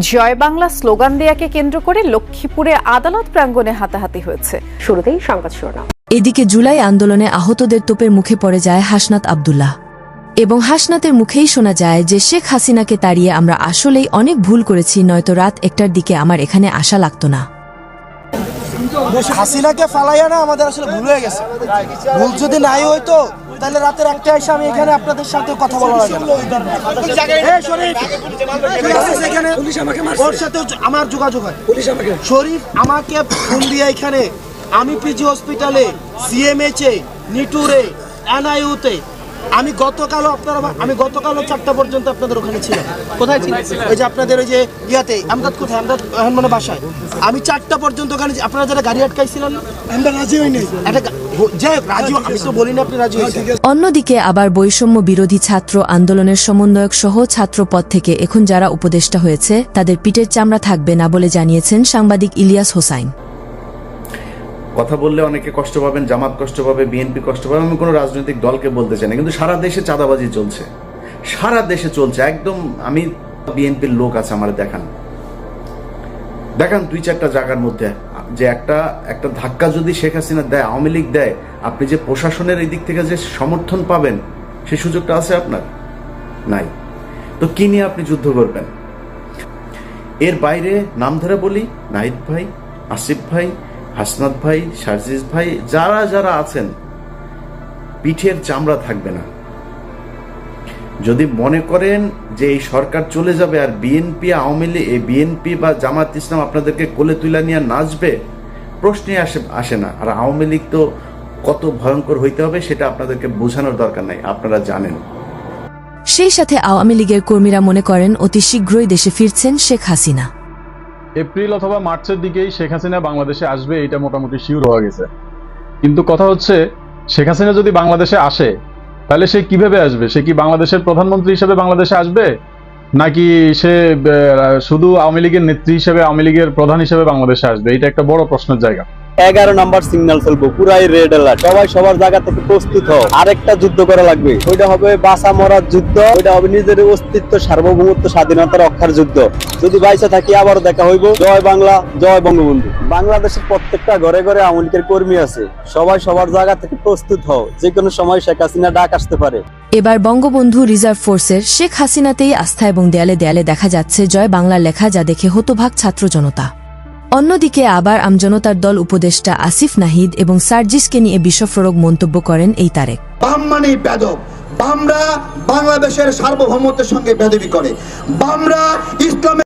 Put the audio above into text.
জয় Bangla slogan দেয়াকে কেন্দ্র করে লক্ষ্মীপুরে আদালত প্রাঙ্গণে হাতাহাতি হয়েছে। শুরুতেই সংবাদ শিরোনাম। এদিকে জুলাই আন্দোলনে আহতদের তোপের মুখে পড়ে যায় হাসনাত আবদুল্লাহ। এবং হাসনাতের মুখেই শোনা যায় যে শেখ হাসিনাকে তাড়িয়ে আমরা আসলেই অনেক ভুল করেছি নয়তো রাত একটার দিকে আমার এখানে আসা লাগতো না। হাসিনাকে ফালাইয়া না আমাদের আসলে ভুল হয়ে গেছে। ভুল যদি নাই হইতো তাহলে রাতের একটা এসে আমি এখানে আপনাদের সাথে কথা বলা এখানে? ওর সাথে আমার যোগাযোগ হয়। শরীফ আমাকে ফোন দিয়ে এখানে আমি পিজি হসপিটালে সিএমএইচ এ নিটুরে এনআইউতে আমি গতকালও আপনারা আমি গতকালও চারটা পর্যন্ত আপনাদের ওখানে ছিলাম। কোথায় ছিলেন? ওই যে আপনাদের ওই যে ইয়াতে আমদাদ কোথায়? আমদাদ এখন মানে বাসায়। আমি চারটা পর্যন্ত ওখানে আপনারা যারা গাড়ি আটকাইছিলেন? আমরা রাজি হইনি। একটা গা- হো- যাই হোক, রাজি হ- আমি তো বলিনি আপনি রাজি হয়েছেন। অন্যদিকে আবার বৈষম্য বিরোধী ছাত্র আন্দোলনের সমন্বয়ক সহ ছাত্রপদ থেকে এখন যারা উপদেষ্টা হয়েছে তাদের পিঠের চামড়া থাকবে না বলে জানিয়েছেন সাংবাদিক ইলিয়াস হোসাইন। কথা বললে অনেকে কষ্ট পাবেন, জামাত কষ্ট পাবে, বিএনপি কষ্ট পাবে, আমি কোনো রাজনৈতিক দলকে বলতে চাই না। কিন্তু সারা দেশে চাঁদাবাজি চলছে। সারা দেশে চলছে। একদম আমি বিএনপির লোক আছে আমার দেখান। দেখান দুই চারটা জায়গার মধ্যে যে একটা একটা ধাক্কা যদি শেখ হাসিনা দেয়, আওয়ামী লীগ দেয়, আপনি যে প্রশাসনের এই দিক থেকে যে সমর্থন পাবেন, সেই সুযোগটা আছে আপনার? নাই। তো কি নিয়ে আপনি যুদ্ধ করবেন? এর বাইরে নাম ধরে বলি, নাহিদ ভাই, আসিফ ভাই হাসনাত ভাই, সার্জিস ভাই, যারা যারা আছেন, পিঠের চামড়া থাকবে না। যদি মনে করেন যে এই সরকার চলে যাবে আর বিএনপি আওয়ামী লীগ, এই বিএনপি বা জামাত ইসলাম আপনাদেরকে কোলে তুলে নিয়ে নাচবে, প্রশ্নে আসে আসে না। আর আওয়ামী লীগ তো কত ভয়ঙ্কর হইতে হবে, সেটা আপনাদেরকে বোঝানোর দরকার নাই, আপনারা জানেন। সেই সাথে আওয়ামী লীগের কর্মীরা মনে করেন, অতি শীঘ্রই দেশে ফিরছেন শেখ হাসিনা। এপ্রিল অথবা মার্চের দিকেই শেখ হাসিনা বাংলাদেশে আসবে এটা মোটামুটি শিওর হওয়া গেছে। কিন্তু কথা হচ্ছে, শেখ হাসিনা যদি বাংলাদেশে আসে, তাহলে সে কীভাবে আসবে? সে কি বাংলাদেশের প্রধানমন্ত্রী হিসেবে বাংলাদেশে আসবে? নাকি সে শুধু আওয়ামী লীগের নেত্রী হিসেবে, আওয়ামী লীগের প্রধান হিসেবে বাংলাদেশে আসবে? এটা একটা বড় প্রশ্নের জায়গা। এগারো নাম্বার সিগন্যাল ফেলব, পুরাই রেড অ্যালার্ট সবাই সবার জায়গা থেকে প্রস্তুত হও। আরেকটা যুদ্ধ করা লাগবে। ওইটা হবে বাসা মরার যুদ্ধ। ওইটা হবে নিজের অস্তিত্ব, সার্বভৌমত্ব, স্বাধীনতা রক্ষার যুদ্ধ। যদি বাইসা থাকি আবার দেখা হইব। জয় বাংলা, জয় বঙ্গবন্ধু। বাংলাদেশের প্রত্যেকটা ঘরে ঘরে আওয়ামী লীগের কর্মী আছে। সবাই সবার জায়গা থেকে প্রস্তুত হও। যে কোনো সময় শেখ হাসিনা ডাক আসতে পারে। এবার বঙ্গবন্ধু রিজার্ভ ফোর্সের শেখ হাসিনাতেই আস্থা এবং দেয়ালে দেয়ালে দেখা যাচ্ছে জয় বাংলার লেখা যা দেখে হতভাগ ছাত্র জনতা। অন্যদিকে আবার আমজনতার দল উপদেষ্টা আসিফ নাহিদ এবং সার্জিসকে নিয়ে বিশ্বফরক মন্তব্য করেন এই তারেক। মানে বাংলাদেশের সার্বভৌমত্বের সঙ্গে বেদবি করে। বামরা ইসলামের